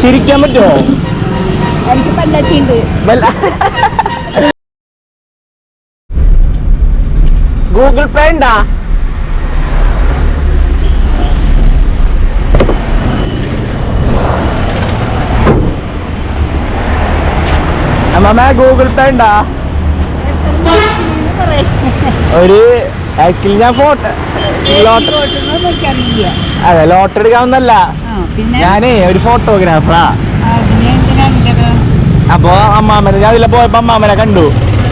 ചിരിക്കാൻ പറ്റുമോ? എനിക്ക് വല്ല- ഗൂഗിൾ പേ ഉണ്ടാ? അമ്മമ്മ ഗൂഗിൾ പേ ഉണ്ടാ? ഒരു ആക്ച്വലി ഞാൻ ഫോട്ടോ ലോട്ടറി അതെ ലോട്ടറി എടുക്കാവുന്നല്ല ഞാനേ ഒരു ഫോട്ടോഗ്രാഫറാ. അപ്പൊ അമ്മാമനെ ഞാൻ അതിലെ പോയപ്പോ അമ്മാമനെ കണ്ടു.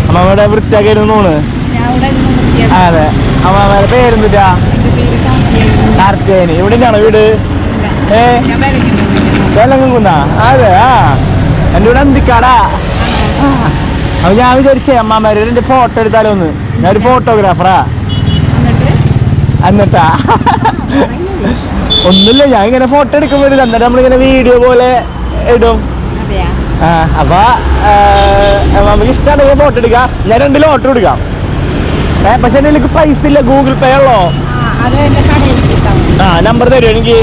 അമ്മാമയുടെ വൃത്തിയാക്കിയിരുന്നു അതെ അമ്മാമയുടെ പേരെന്തിട്ടാ? എന്റെ പേര് കാർത്തികേയൻ. കാർത്തികേയന്. ഇവിടെ തന്നെയാണോ വീട്. ഏ? ഞാൻ അതെ ആ. എന്റെ വീട് അന്തിക്കാടാ. ആ. അപ്പൊ ഞാൻ വിചാരിച്ചേ അമ്മാമാര് എന്റെ ഫോട്ടോ എടുത്താലോന്ന് ഞാൻ ഒരു ഫോട്ടോഗ്രാഫറാ എന്നിട്ടാ? ഒന്നുമില്ല ഞാൻ ഇങ്ങനെ ഫോട്ടോ എടുക്കുമ്പോൾ എന്നിട്ട് നമ്മളിങ്ങനെ വീഡിയോ പോലെ ഇടും. ആ അപ്പൊ നമുക്ക് ഇഷ്ടമാണ് ഫോട്ടോ എടുക്കാം. ഞാൻ രണ്ടിലും ഫോട്ടോ എടുക്കാം. ഏ പക്ഷെ എനിക്ക് പൈസ ഇല്ല ഗൂഗിൾ പേ ഉള്ളോ? ആ നമ്പർ തരുമോ എനിക്ക്?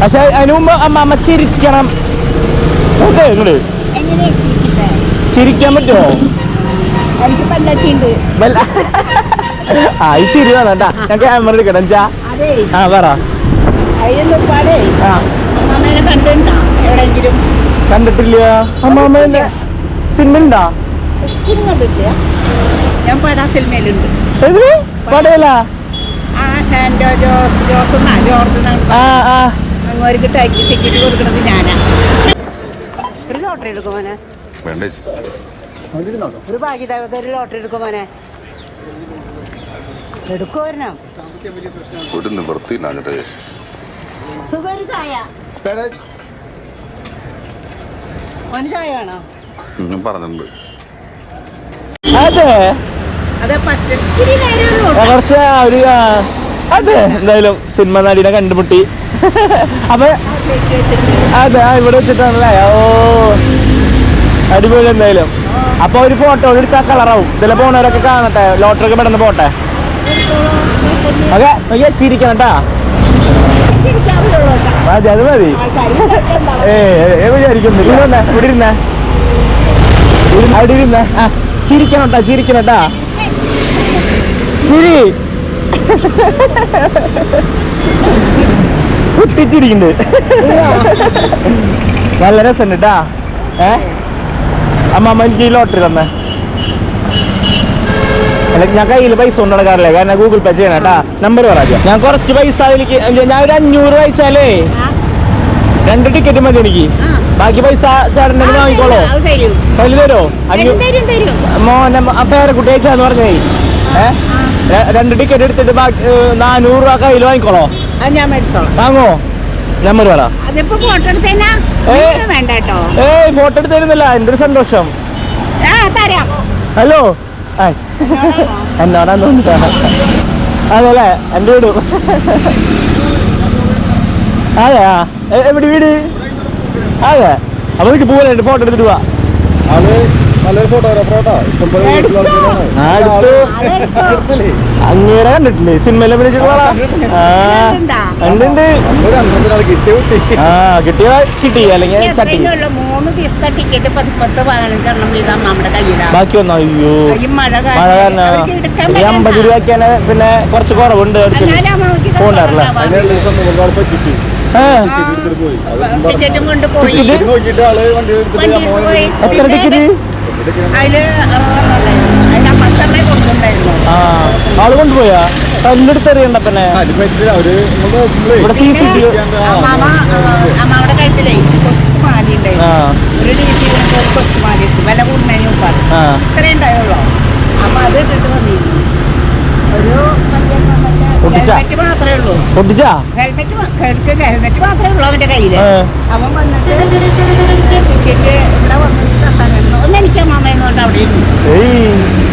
പക്ഷെ അതിന് മുമ്പ് അമ്മ ചിരിക്കണം. ഇരിക്കട്ടെ? ചിരിക്കാൻ പറ്റുമോ ആ ഈ ചിരി വേണട്ടാ ഞാൻ ക്യാമറ എടുക്കണം ചാ ആ പറ. കണ്ടിട്ടില്ല. അമ്മാമ്മേന്റെ സിനിമ ഉണ്ടാ ഞാൻ പടാ സിനിമയിലുണ്ട്. ജോസ് ജോർജ് ടിക്കറ്റ് കൊടുക്കുന്നത് ഞാനാ. ഒരു ലോട്ടറി എടുക്കുമോനെ വേണ്ട ഒരു ഒരു ലോട്ടറി എടുക്കും ഒരു ചേച്ചി സുഖം ചായ. ചായ വേണോ? ഞാൻ പറഞ്ഞിട്ടുണ്ട്. അതെ. അതെ ഫസ്റ്റ്. കുറച്ച് ഒരു അതെ. എന്തായാലും സിനിമ നടിനെ കണ്ടുമുട്ടി. അപ്പൊ അതെ ആ ഇവിടെ വെച്ചിട്ടാണല്ലേ? ഓ അടിപൊളി എന്തായാലും. അപ്പൊ ഒരു ഫോട്ടോ എടുത്താൽ കളറാവും ഇതിലെ പോണവരൊക്കെ കാണട്ടെ? ലോട്ടറി ഒക്കെ പെട്ടെന്ന് പോട്ടെ? ഓക്കെ നോക്കിയാ ചിരിക്കണം കേട്ടാ. മതി അത് മതി. ഏ വിചാരിക്കുന്നില്ല ഇവിടെ ഇരുന്നേ. അവിടെ ഇരുന്നേ. ആ ചിരിക്കണം കേട്ടാ ചിരിക്കണം കേട്ടാ ചിരി. കുട്ടിച്ചിരിക്കുന്നുണ്ട് നല്ല രസമുണ്ട് കേട്ടാ ഏ? അമ്മ എനിക്ക് ഈ ലോട്ടറി തന്നെ. ഞാൻ കയ്യിൽ പൈസ കൊണ്ട് നടക്കാറില്ല കാരണം ഗൂഗിൾ പേ ചെയ്യണം കേട്ടാ. നമ്പർ പറയാം ഞാൻ കുറച്ച് പൈസ അതിലേക്ക് ഞാൻ ഒരു അഞ്ഞൂറ് വായിച്ചാലേ ആ, രണ്ട് ടിക്കറ്റ് മതി എനിക്ക്. ബാക്കി പൈസ ചേട്ടൻ വാങ്ങിക്കോളോ. കയ്യിൽ തരുമോ അഞ്ഞൂ തരും തരും മോനെ ആ പേരക്കുട്ടി അയച്ചാന്ന് പറഞ്ഞേ. രണ്ട് ടിക്കറ്റ് എടുത്തിട്ട് ബാക്കി നാനൂറ് രൂപ കയ്യിൽ വാങ്ങിക്കോളോ. വാങ്ങോ? നമ്പർ പറ. ഫോട്ടോ എടുത്തേനാ? ഏ. ഇത് വേണ്ട കേട്ടോ. ഏയ് ഫോട്ടോ എടുത്ത് തരുന്നില്ല. എന്റെ ഒരു സന്തോഷം ഹലോ? ആയ് എന്നോടാ തോന്നിട്ടാ അതെല്ലേ? എന്റെ വീട്. അതെ ആ എവിടെ വീട്? അതെ അപ്പൊ എനിക്ക് ഫോട്ടോ എടുത്തിട്ട് പോവാ നല്ലൊരു ഫോട്ടോഗ്രാഫറാട്ടാ അങ്ങേരെ കണ്ടിട്ടില്ലേ? സിനിമയിൽ ആ. കിട്ടി കിട്ടി. കിട്ടിയ ചിട്ടി അല്ലെങ്കിൽ ചട്ടി. മൂന്ന് ദിവസത്തെ ടിക്കറ്റ് പത്ത് പതിനഞ്ചെണ്ണം വീതം നമ്മുടെ കയ്യിലാണ് ബാക്കി ഒന്നോ അയ്യോ. മഴ കാരണം അമ്പത് പറ്റണ്ട. പിന്നെ കുറച്ച് കുറവുണ്ട്. പോണ്ടാറില്ല. എത്ര ടിക്കറ്റ് അതിൽ ആൾ കൊണ്ടുപോയാ? കല്ലെടുത്തെറിയണ്ട പിന്നെ. അത് പറ്റില്ല അവർ നമ്മൾ നോക്കുമ്പോഴേ ഇവിടെ സി സി ടി വി. അമ്മാമ അമ്മാവിടെ കഴുത്തിലേ കൊച്ചു മാലി ആ. ഉണ്ടായിരുന്നു ഒരു രീതി ഒരു കൊച്ചു മാലി ഇട്ടു. വില കൂടുന്നതിന് മുമ്പാണ് ആ. ഇത്രേ ഉണ്ടായുള്ളൂ. അപ്പൊ അത് ഇട്ടിട്ട് വന്നിരുന്നു ഒരു മറ്റേ മറ്റേ പൊട്ടിച്ചാ? ഹെൽമെറ്റ് മാത്രമേ ഉള്ളൂ. പൊട്ടിച്ചാ? ഹെൽമെറ്റ് മാത്രമേ ഉള്ളൂ അവന്റെ കയ്യിൽ. അവൻ വന്നിട്ട് ഇവിടെ വന്നിട്ട് ഒന്ന് എനിക്ക് അമ്മാമയെന്നുകൊണ്ട് അവിടെ ഇരുന്നു.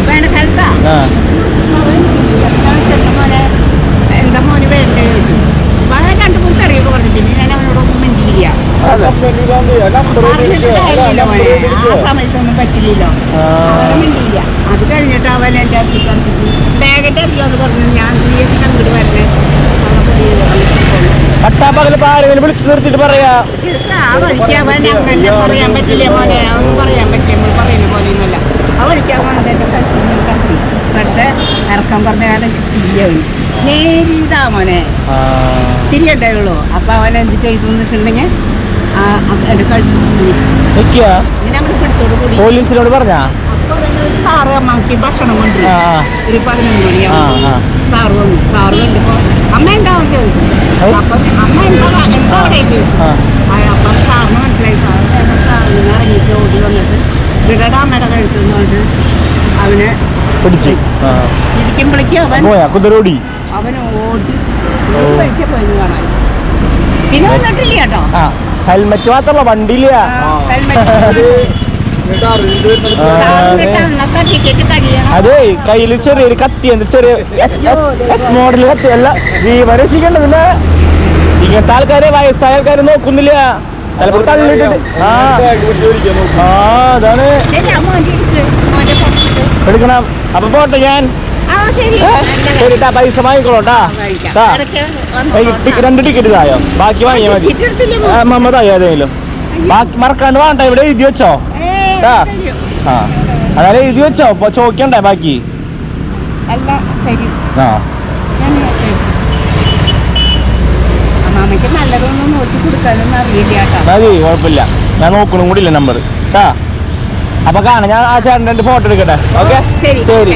വേനൽക്കാലത്താ ആ. ഞാൻ ചെന്ന മോനെ എന്താ മോന് വേണ്ടേ ചോദിച്ചു. വളരെ കണ്ടു മൂന്ന് തെറിയൊക്കെ പറഞ്ഞു. പിന്നെ ഞാൻ അവനോടൊന്നും മിണ്ടിയില്ല. ആ സമയത്തൊന്നും പറ്റില്ലല്ലോ. അവനെ മിണ്ടിയില്ല. അത് കഴിഞ്ഞിട്ട് അവൻ എന്റെ ബാഗിന്റെ അറിയാമെന്ന് പറഞ്ഞു ഞാൻ നീ അങ്ങോട്ട് വരണേ നമുക്ക് leave തന്നിട്ട് പോണം. പട്ടാപ്പകൽ ഇപ്പൊ ആരെങ്കിലും വിളിച്ചു നിർത്തിയിട്ട് പറയാ ആ വഴിക്ക് അവൻ അങ്ങനെ പറയാൻ പറ്റില്ല മോനെ ഒന്നും പറയാൻ പറ്റില്ല നമ്മൾ പറയുന്ന പോലെ ഒന്നുമല്ല വഴിക്ക് അവൻ വന്നതിന്റെ കത്തി കത്തി. പക്ഷെ ഇറക്കം പറഞ്ഞ നേരിതാ മോനെ. തിരിയണ്ടേ ഉള്ളൂ. അപ്പൊ അവൻ എന്ത് ചെയ്തു എന്ന് വെച്ചിട്ടുണ്ടെങ്കിൽ പോലീസിനോട് പറഞ്ഞാ? സാറ് അമ്മയ്ക്ക് ഭക്ഷണം കൊണ്ടുവരും. ഒരു പതിനൊന്ന് മണിയാവും. സാറ് വന്നു. സാറ് കണ്ടപ്പോ അമ്മ എന്താ ചോദിച്ചു അവനെ പിടിച്ചു. ആ. ഇരിക്കുമ്പോഴേക്കും അവൻ പോയാ? കുതിരോടി. അവൻ ഓടി. പിന്നെ വന്നിട്ടില്ല കേട്ടോ. ഹെൽമെറ്റ് മാത്രല്ല വണ്ടിയില്ല. അതെ. കയ്യിൽ ചെറിയൊരു കത്തി ചെറിയ മോഡൽ കത്തി അല്ല ജീവൻ ഇങ്ങനത്തെ ആൾക്കാരെ വയസ്സായ ആൾക്കാരെ നോക്കുന്നില്ല. ആ. ആ അതാണ്. എടുക്കണം. അപ്പൊ പോട്ടെ ഞാൻ. ശരിട്ടാ പൈസ വാങ്ങിക്കോളട്ടാ രണ്ട് ടിക്കറ്റ് ഇതായോ ബാക്കി വാങ്ങിയാ മതി. മമ്മതായോ ഏതെങ്കിലും? ബാക്കി മറക്കാണ്ട് വേണ്ട ഇവിടെ എഴുതി വെച്ചോ. ആ. അതായത് എഴുതി വെച്ചോ ചോക്കണ്ടേ ചോദിക്കണ്ടേ ബാക്കി? ആ. അമ്മാമ്മയ്ക്ക് നല്ലതൊന്നും നോക്കി കൊടുക്കാനൊന്നും അറിയില്ല കേട്ടോ. മതി കുഴപ്പമില്ല. ഞാൻ നോക്കണം കൂടി ഇല്ല നമ്പർ ട്ടാ. അപ്പൊ കാണാം. ഞാൻ ആ ചേട്ടന്റെ ഫോട്ടോ എടുക്കട്ടെ. ഓക്കെ? ശരി. ശരി